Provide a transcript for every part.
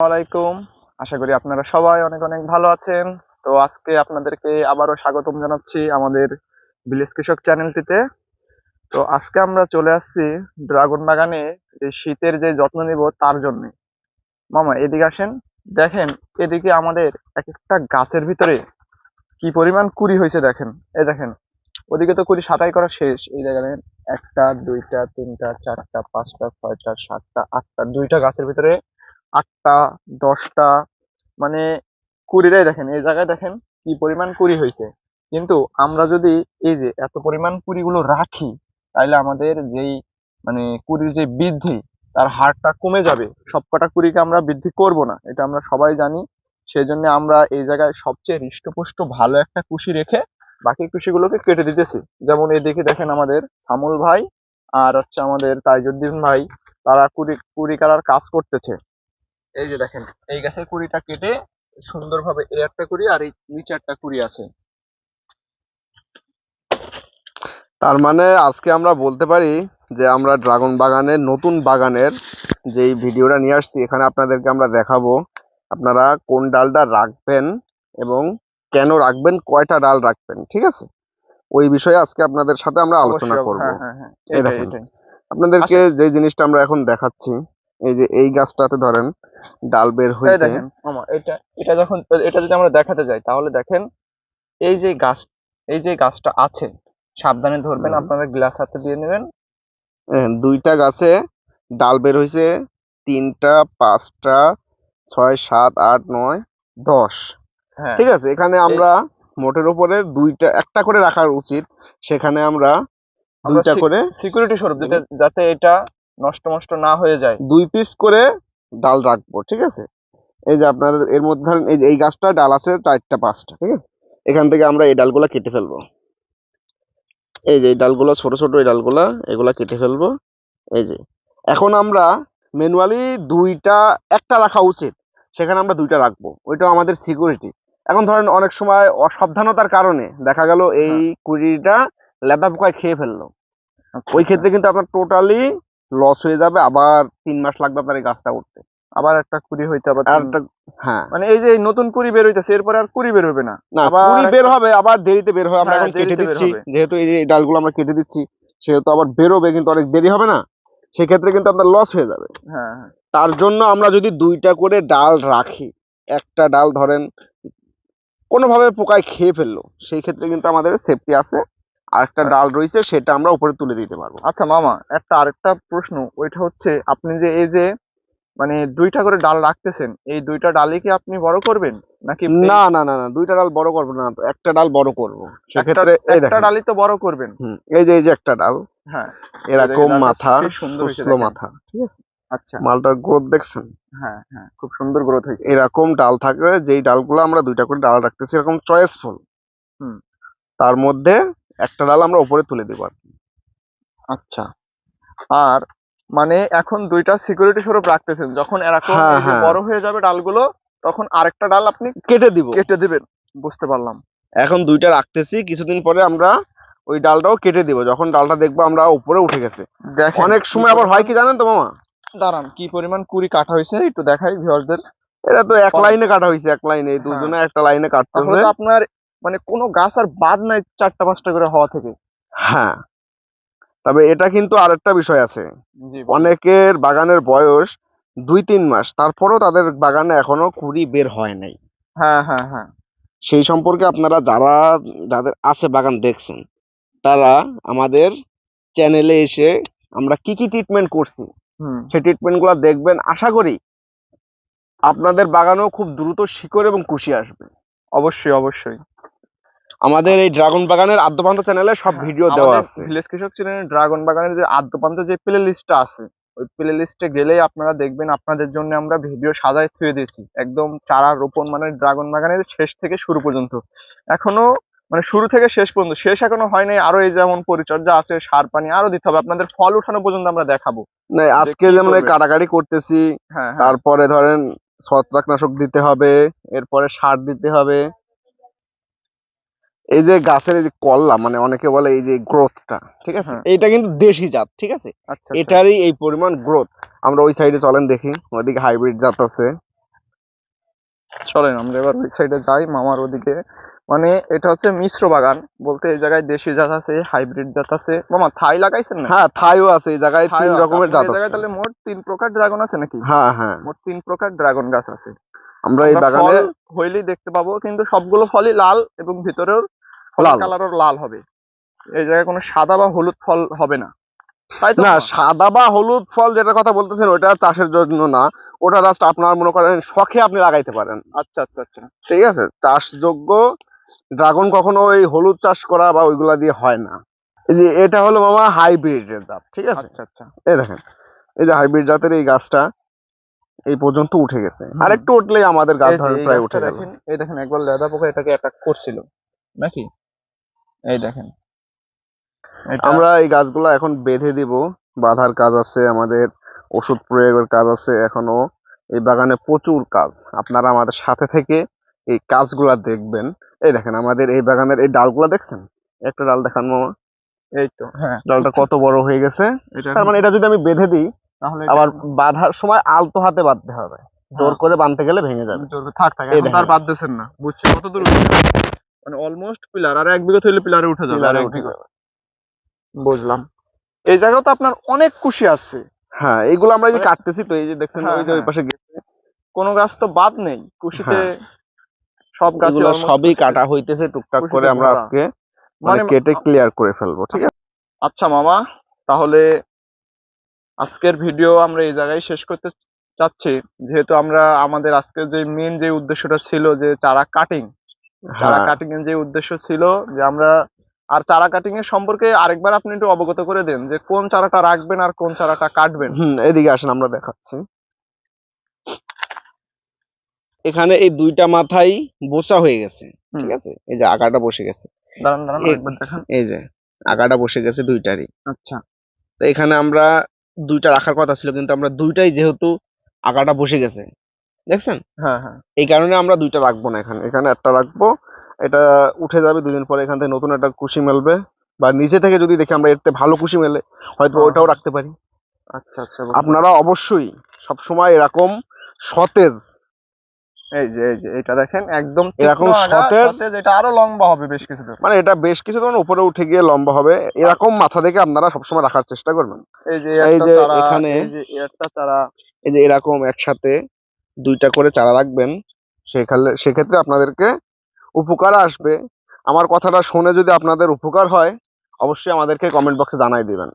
আলাইকুম। আশা করি আপনারা সবাই অনেক অনেক ভালো আছেন। তো আজকে আপনাদেরকে আবারও স্বাগতম জানাচ্ছি আমাদের ভিলেজ কৃষক চ্যানেলটিতে। তো আজকে আমরা চলে আসছি ড্রাগন বাগানে যে শীতের যে যত্ন নিব তার জন্য। মামা, এদিকে আসেন। দেখেন, এদিকে আমাদের এক একটা গাছের ভিতরে কি পরিমাণ কুড়ি হয়েছে দেখেন। এই দেখেন, ওদিকে তো কুড়ি সাটাই করা শেষ। এই দেখেন, একটা, দুইটা, তিনটা, চারটা, পাঁচটা, ছয়টা, সাতটা, আটটা, দুইটা গাছের ভিতরে আটটা, দশটা মানে কুড়িটাই দেখেন, এই জায়গায় দেখেন কি পরিমাণ কুড়ি হয়েছে। কিন্তু আমরা যদি এই যে এত পরিমাণ কুড়িগুলো রাখি তাহলে আমাদের যেই মানে কুড়ির যে বৃদ্ধি, তার হারটা কমে যাবে। সবকটা কুড়িকে আমরা বৃদ্ধি করব না, এটা আমরা সবাই জানি। সেই জন্য আমরা এই জায়গায় সবচেয়ে হৃষ্টপুষ্ট ভালো একটা কুশি রেখে বাকি কুশিগুলোকে কেটে দিতেছি। যেমন এদিকে দেখেন আমাদের সামুল ভাই আর হচ্ছে আমাদের তাইজুদ্দিন ভাই, তারা কুড়ি কুড়ি কালার কাজ করতেছে। এই যে দেখেন এই গাছের কুড়িটা কেটে সুন্দরভাবে এই একটা কুড়ি আর এই নিচে একটা কুড়ি আছে। তার মানে আজকে আমরা বলতে পারি যে আমরা ড্রাগন বাগানের নতুন বাগানের যেই ভিডিওটা নিয়ে আসছি এখানে আপনাদেরকে আমরা দেখাবো আপনারা কোন ডালটা রাখবেন এবং কেন রাখবেন কয়টা ডাল রাখবেন ঠিক আছে? ওই বিষয়ে আজকে আপনাদের সাথে আমরা আলোচনা করব। হ্যাঁ হ্যাঁ হ্যাঁ এই আপনাদেরকে যে জিনিসটা আমরা এখন দেখাচ্ছি এই যে এই গাছটাতে ধরেন ডাল বের হয়ে দেখেন এটা এটা যখন এটা যদি আমরা দেখাতে যাই তাহলে দেখেন এই যে গাছ এই যে গাছটা আছে সাবধানে ধরবেন আপনারা গ্লাস হাতে দিয়ে নেবেন। দুইটা গাছে ডাল বের হয়েছে তিনটা পাঁচটা ছয় সাত আট নয় দশ। হ্যাঁ। ঠিক আছে এখানে আমরা মোটের উপরে দুইটা একটা করে রাখা উচিত সেখানে আমরা দুইটা করে সিকিউরিটি স্বরূপ যাতে এটা নষ্ট নষ্ট না হয়ে যায় দুই পিস করে ডাল রাখব ঠিক আছে? এই যে আপনাদের এর মধ্যে ধরেন এই এই গাছটা ডাল আছে চারটা পাঁচটা ঠিক আছে? এখান থেকে আমরা এই ডালগুলো কেটে ফেলব। এই যে এই ডালগুলো ছোট ছোট এই ডালগুলা এগুলা কেটে ফেলব। এই যে এখন আমরা ম্যানুয়ালি দুইটা একটা রাখা উচিত। সেখানে আমরা দুইটা রাখব ওইটাও আমাদের সিকিউরিটি এখন ধরেন অনেক সময় অসাবধানতার কারণে দেখা গেল এই কুড়িটা লেদা পোকায় খেয়ে ফেলল। আচ্ছা, ওই ক্ষেত্রে কিন্তু আপনার টোটালি লস হয়ে যাবে আবার তিন মাস লাগবে আপনার এই গাছটা উঠতে। আবার একটা কুড়ি হইতে আবার আর একটা হ্যাঁ। মানে এই যে নতুন কুড়ি বের হইতেছে এরপরে আর কুড়ি বের হবে না। না কুড়ি বের হবে আবার দেরিতে বের হবে। আমরা হ্যাঁ, এখন কেটে দিচ্ছি যেহেতু এই যে ডালগুলো আমরা কেটে দিচ্ছি সেহেতু আবার বেরোবে কিন্তু অনেক দেরি হবে না। সেক্ষেত্রে কিন্তু আপনার লস হয়ে যাবে। হ্যাঁ হ্যাঁ। তার জন্য আমরা যদি দুইটা করে ডাল রাখি একটা ডাল ধরেন কোনোভাবে পোকায় খেয়ে ফেলল সেই ক্ষেত্রে কিন্তু আমাদের সেফটি আছে। আর একটা হ্যাঁ। ডাল রয়েছে সেটা আমরা উপরে তুলে দিতে পারব। আচ্ছা মামা একটা আরেকটা প্রশ্ন। ওইটা হচ্ছে আপনি যে এই যে মানে দুইটা করে ডাল রাখতেছেন এই দুইটা ডালই কি আপনি বড় করবেন? নাকি না না না না দুইটা ডাল বড় করব না একটা ডাল বড় করব। সেক্ষেত্রে এই একটা ডালই তো বড় করবেন। হুম, এই যে এই যে একটা ডাল হ্যাঁ এরকম মাথা সুন্দর মাথা ঠিক আছে? আচ্ছা। মালটার গ্রোথ দেখছেন? হ্যাঁ হ্যাঁ খুব সুন্দর গ্রোথ হয়েছে। এরকম ডাল থাকলে যেই ডালগুলো আমরা দুইটা করে ডাল রাখতেছি এরকম চয়েসফুল হুম। তার মধ্যে একটা ডাল আমরা উপরে তুলে দিব আর কি। আচ্ছা। আর মানে এখন দুইটা সিকিউরিটি স্বরূপ রাখতেছেন যখন এরকম হ্যাঁ, হ্যাঁ। বড় হয়ে যাবে ডালগুলো তখন আরেকটা ডাল আপনি কেটে দিব। কেটে দিবেন বুঝতে পারলাম। এখন দুইটা রাখতেছি কিছুদিন পরে আমরা ওই ডালটাও কেটে দিব যখন ডালটা দেখব আমরা উপরে উঠে গেছে। দেখেন অনেক সময় আবার হয় কি জানেন তো মামা? দাঁড়ান কি পরিমাণ কুড়ি কাটা হয়েছে একটু দেখাই ভিউয়ারদের এটা তো এক লাইনে কাটা হয়েছে এক লাইনে এই হ্যাঁ। দুজনে একটা লাইনে তাহলে কাটতেছে তো আপনার মানে কোনো গাছ আর বাদ নাই চারটা পাঁচটা করে হওয়া থেকে। হ্যাঁ। তবে এটা কিন্তু আর একটা বিষয় আছে। অনেকের বাগানের বয়স দুই তিন মাস তারপরেও তাদের বাগানে এখনও কুড়ি বের হয় নাই। হ্যাঁ হ্যাঁ হ্যাঁ। সেই সম্পর্কে আপনারা যারা যাদের আছে বাগান দেখছেন তারা আমাদের চ্যানেলে এসে আমরা কি কি ট্রিটমেন্ট করছি সেই ট্রিটমেন্টগুলো দেখবেন। আশা করি আপনাদের বাগানেও খুব দ্রুত শিকড় এবং কুশি আসবে। অবশ্যই অবশ্যই। আমাদের এই ড্রাগন বাগানের আদ্যপান্ত চ্যানেলে সব ভিডিও দেওয়া আছে। ভিলেজ কৃষক চ্যানেলে ড্রাগন বাগানের যে আদ্যপান্ত যে প্লে লিস্টটা আছে ওই প্লে লিস্টে গেলেই আপনারা দেখবেন আপনাদের জন্য আমরা ভিডিও সাজায় থুয়ে দিয়েছি। একদম চারা রোপণ মানে ড্রাগন বাগানের শেষ থেকে শুরু পর্যন্ত। এখনও মানে শুরু থেকে শেষ পর্যন্ত শেষ এখনও হয়নি আরও এই যেমন পরিচর্যা আছে সার পানি আরও দিতে হবে আপনাদের ফল উঠানো পর্যন্ত আমরা দেখাবো। না, আজকে যেমন কাটাকাটি করতেছি হ্যাঁ হ্যাঁ। তারপরে ধরেন ছত্রাকনাশক দিতে হবে এরপরে সার দিতে হবে এই যে গাছের এই যে কল্লা মানে অনেকে বলে এই যে গ্রোথটা ঠিক আছে? এটা কিন্তু দেশি জাত ঠিক আছে? আচ্ছা আচ্ছা। এটারই এই পরিমাণ গ্রোথ আমরা ওই সাইডে চলেন দেখি ওইদিকে হাইব্রিড জাত আছে। চলেন আমরা এবার ওই সাইডে যাই মামার ওদিকে। মানে এটা হচ্ছে মিশ্র বাগান বলতে এই জায়গায় দেশি জাত আছে হাইব্রিড জাত আছে। মামা থাই লাগাইছেন না হ্যাঁ থাইও আছে এই জায়গায় তিন রকমের জাত জায়গায় আছে। তাহলে মোট তিন প্রকার ড্রাগন আছে নাকি? হ্যাঁ হ্যাঁ। মোট তিন প্রকার ড্রাগন গাছ আছে। আমরা এই বাগানে হইলেই দেখতে পাবো কিন্তু সবগুলো ফলই লাল এবং ভিতরেও। কালারও লাল হবে। এই জায়গায় কোনো সাদা বা হলুদ ফল হবে না। তাই না সাদা বা হলুদ ফল যেটা কথা বলতেছেন ওটা চাষের জন্য না। ওটা জাস্ট আপনার মনে করেন শখে আপনি লাগাইতে পারেন। আচ্ছা আচ্ছা আচ্ছা। ঠিক আছে? চাষযোগ্য ড্রাগন কখনো ওই হলুদ চাষ করা বা ওইগুলা দিয়ে হয় না। এই যে এটা হলো মামা হাইব্রিডের জাত ঠিক আছে? আচ্ছা আচ্ছা। এই দেখেন এই যে হাইব্রিড জাতের এই গাছটা এই পর্যন্ত উঠে গেছে। আর একটু উঠলেই আমাদের গাছ এই প্রায় উঠে যাবে দেখেন এই দেখেন একবার লেদা পোকা এটাকে অ্যাটাক করছিল। নাকি? এই দেখেন। আমরা এই গাছগুলো এখন বেঁধে দিব। বাঁধার কাজ আছে আমাদের ওষুধ প্রয়োগের কাজ আছে এখনও। এই বাগানে প্রচুর কাজ। আপনারা আমাদের সাথে থেকে এই কাজগুলা দেখবেন। এই দেখেন আমাদের এই বাগানের এই ডালগুলা দেখছেন? একটা ডাল দেখান মামা। এই তো হ্যাঁ। ডালটা কত বড় হয়ে গেছে। তার মানে এটা যদি আমি বেঁধে দিই তাহলে আবার বাঁধার সময় আলতো হাতে বাঁধতে হবে। জোর করে বাঁধতে গেলে ভেঙে যাবে। চলবে থাক থাক এখন তার। বাদ না। বুঝছি কত দূর? মানে অলমোস্ট পিলার আর এক বিঘা হইলে পিলারে উঠে যাবে পিলারে উঠে। বুঝলাম। এই জায়গাও তো আপনার অনেক খুশি আসছে হ্যাঁ এইগুলো আমরা যে মানে- কাটতেছি তো এই যে দেখছেন হ্যাঁ, ওই যে ওই হ্যাঁ। পাশে গেছে। কোনো গাছ তো বাদ নেই খুশিতে হ্যাঁ। সব গাছগুলো সবই কাটা হইতেছে টুকটাক করে আমরা আজকে মানে মানে কেটে ক্লিয়ার করে ফেলব ঠিক আছে? আচ্ছা মামা তাহলে আজকের ভিডিও আমরা এই জায়গায় শেষ করতে চাচ্ছি। যেহেতু আমরা আমাদের আজকের যে মেন যে উদ্দেশ্যটা ছিল যে চারা কাটিং চারা হ্যাঁ। কাটিং এর যে উদ্দেশ্য ছিল যে আমরা আর চারা কাটিং এর সম্পর্কে আরেকবার আপনি একটু অবগত করে দেন যে কোন চারাটা রাখবেন আর কোন চারাটা কাটবেন। হুম এদিকে আসেন আমরা দেখাচ্ছি। এখানে এই দুইটা মাথাই বোসা হয়ে গেছে ঠিক আছে? এই যে আগাটা বসে গেছে। দাঁড়ান দাঁড়ান একবার দেখান। এই যে আগাটা বসে গেছে দুইটারই। আচ্ছা। তো এখানে আমরা দুইটা রাখার কথা ছিল কিন্তু আমরা দুইটাই যেহেতু আগাটা বসে গেছে দেখছেন? হ্যাঁ হ্যাঁ। এই কারণে আমরা দুইটা রাখব না এখানে। এখানে একটা রাখব এটা উঠে যাবে দুদিন পরে এখান থেকে নতুন একটা কুশি মেলবে। বা নিজে থেকে যদি দেখি আমরা এতে ভালো কুশি মেলে হয়তো হ্যাঁ। ওটাও রাখতে পারি। আচ্ছা আচ্ছা আপনারা অবশ্যই সবসময় এরকম সতেজ এই যে এই যে এটা দেখেন একদম এরকম সতেজ- এটা আরও লম্বা হবে বেশ কিছু মানে এটা বেশ কিছু উপরে উঠে গিয়ে লম্বা হবে। এরকম মাথা থেকে আপনারা সবসময় রাখার চেষ্টা করবেন। এই যে এই যে এখানে- এই যে একটা চারা। এই যে এরকম একসাথে দুইটা করে চারা রাখবেন সেখানে সেক্ষেত্রে আপনাদেরকে উপকার আসবে। আমার কথাটা শুনে যদি আপনাদের উপকার হয় অবশ্যই আমাদেরকে কমেন্ট বক্সে জানাই দিবেন।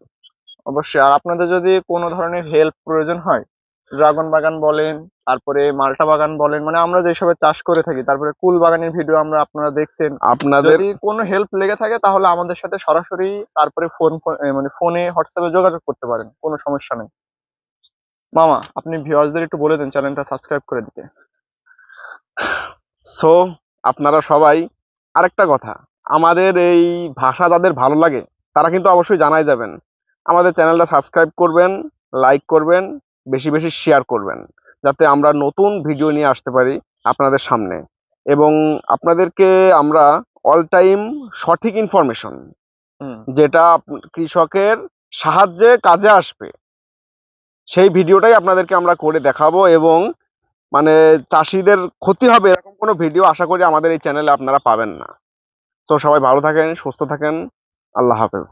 অবশ্যই আর আপনাদের যদি কোনো ধরনের হেল্প প্রয়োজন হয় ড্রাগন বাগান বলেন তারপরে মাল্টা বাগান বলেন মানে আমরা যেসবে চাষ করে থাকি তারপরে কুল বাগানের ভিডিও আমরা আপনারা দেখছেন। আপনাদের যদি কোনো হেল্প লেগে থাকে তাহলে আমাদের সাথে সরাসরি তারপরে ফোন মানে ফোনে হোয়াটসঅ্যাপে যোগাযোগ করতে পারেন কোনো সমস্যা নেই। মামা আপনি ভিউয়ার্সদের একটু বলে দেন চ্যানেলটা সাবস্ক্রাইব করে দিতে। সো আপনারা সবাই আরেকটা কথা আমাদের এই ভাষা যাদের ভালো লাগে তারা কিন্তু অবশ্যই জানাই যাবেন। আমাদের চ্যানেলটা সাবস্ক্রাইব করবেন লাইক করবেন বেশি বেশি শেয়ার করবেন যাতে আমরা নতুন ভিডিও নিয়ে আসতে পারি আপনাদের সামনে। এবং আপনাদেরকে আমরা অল টাইম সঠিক ইনফরমেশন যেটা কৃষকের সাহায্যে কাজে আসবে। সেই ভিডিওটাই আপনাদেরকে আমরা করে দেখাবো এবং মানে চাষিদের ক্ষতি হবে এরকম কোনো ভিডিও আশা করি আমাদের এই চ্যানেলে আপনারা পাবেন না। তো সবাই ভালো থাকেন, সুস্থ থাকেন। আল্লাহ হাফেজ।